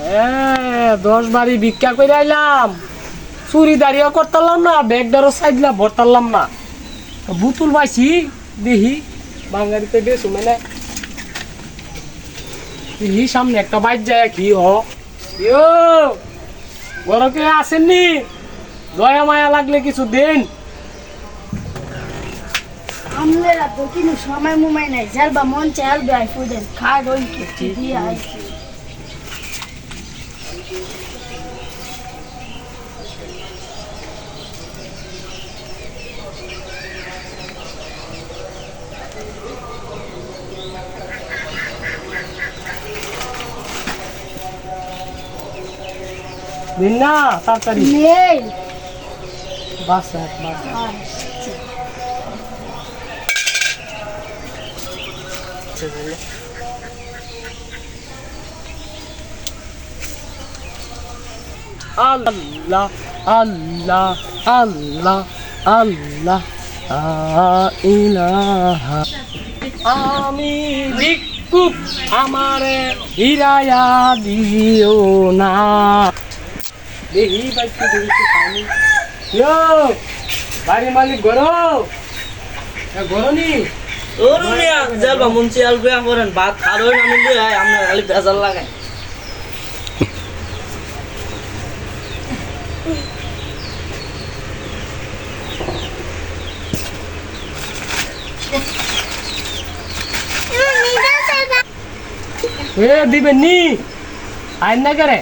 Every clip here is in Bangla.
হ্যাঁ দশ বাড়ি ভিক্ষা করে আইলাম। চুরি দাঁড়িয়ে করতাম না ব্যাগটারও সাইডলা ভরতাম না। বুতুল পাইছি দেখি, বাঙালিতে বেশু মানে। দেখি, সামনে একটা বাইক যায়, কি হ? গরকে আসেননি? দয়া মায়া লাগলে কিছু দিন। আমরা তো কিন্তু সময় মুমাই নাই যারবা মন চাল বাই ফুদেন খায় রই কি দিয়ে আইছি? দিন না তাড়াতাড়ি। নেই। বাস। আল্লাহ আল্লাহ আল্লাহ আল্লাহ ইলাহা আমি ভিক্ষুক আমারে হিরায়া দিও না। দেখি বাইকটা দেখি পানি ইয়ো বাড়ি মালিক গরো। গরনি? ওরু মিয়া যাবা মুন্সি আল বিয়া করেন ভাত খারো না মিললে হয় আমরা খালি বেজার লাগাই। এ দিবেন নি। আইন না করে?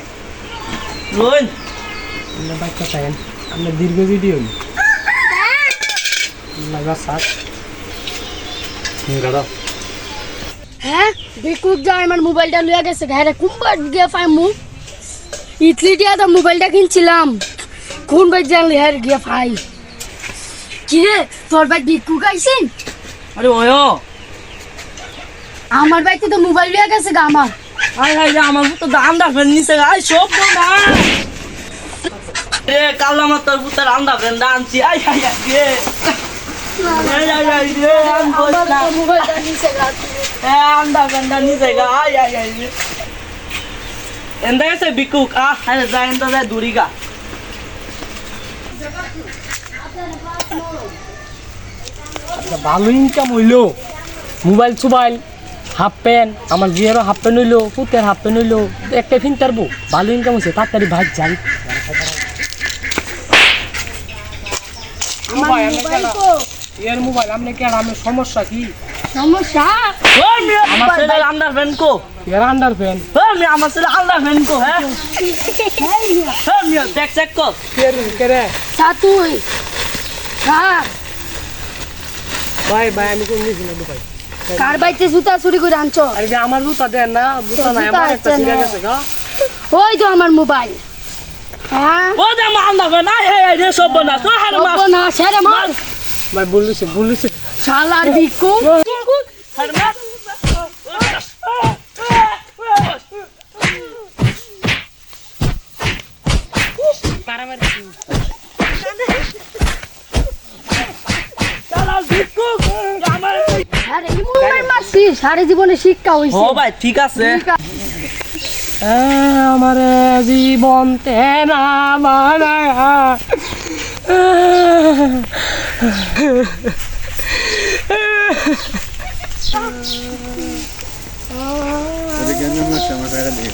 রোন আমরা বাচ্চা চাইন আমরা দীর্ঘ ভিডিও লাগা সাত গাড়া হ্যাঁ বিকুক যা আমার মোবাইলটা লইয়া গেছে। ঘরে কুম্বার গিয়ে পাই মু ইতলি দিয়া তো মোবাইলটা কিনছিলাম কোন বাই জানলি হ্যাঁ গিয়ে পাই কি রে তোর ভাই বিকুক আইসিন আরে ওয়ো আমার বাড়িতে তো মোবাইল লইয়া গেছে গা আমার আয় হায় আমার তো আন্দা ফেন নিছে আই সব না রে কালা মাতার পুতার আন্দা ফেন আনছি আই রে আই আই আই রে আন গা আন্দা ফেন নিছে গা আই আই আই এন্দা এসে বিকুক আ আরে যা এন্দা যা দূরি গা আচ্ছা ভালো ইনকাম হইল। মোবাইল সুবাইল হাফ প্যান্ট আমার জিয়ারও হাফ প্যান্ট হইল পুতের হাফ প্যান্ট হইল একটা ফিন তারবো ভালো ইনকাম হয়েছে তাড়াতাড়ি ভাই যাই। আমার ভাই, আমি মোবাইল কেন? তো এর মোবাইল আপনি কেন? আমার সমস্যা কি? আমার ছেলে আন্দা ফেন কো। এর আন্ডার প্যান্ট ও মিয়া আমার ছেলে আন্দা ফেন কো হ্যাঁ? ও মিয়া। দেখ চেক কর। কের কেরে সাতুই কার ভাই ভাই আমি কোন দিছি না ভাই কার বাইতে জুতা চুরি করে আনছো? আরে যে আমার জুতা দেন না জুতা নাই আমার একটা ছিঁড়ে গেছে গা ওই তো আমার মোবাইল হ্যাঁ দে রে সব তো হার সেরে মার। ভাই বলিছে বলিছে শালার বিকু সারা জীবনে শিক্ষা হইছে ও ভাই ঠিক আছে। আমার জীবন তেনা বানায়া Tá ligando na chama, cara dele.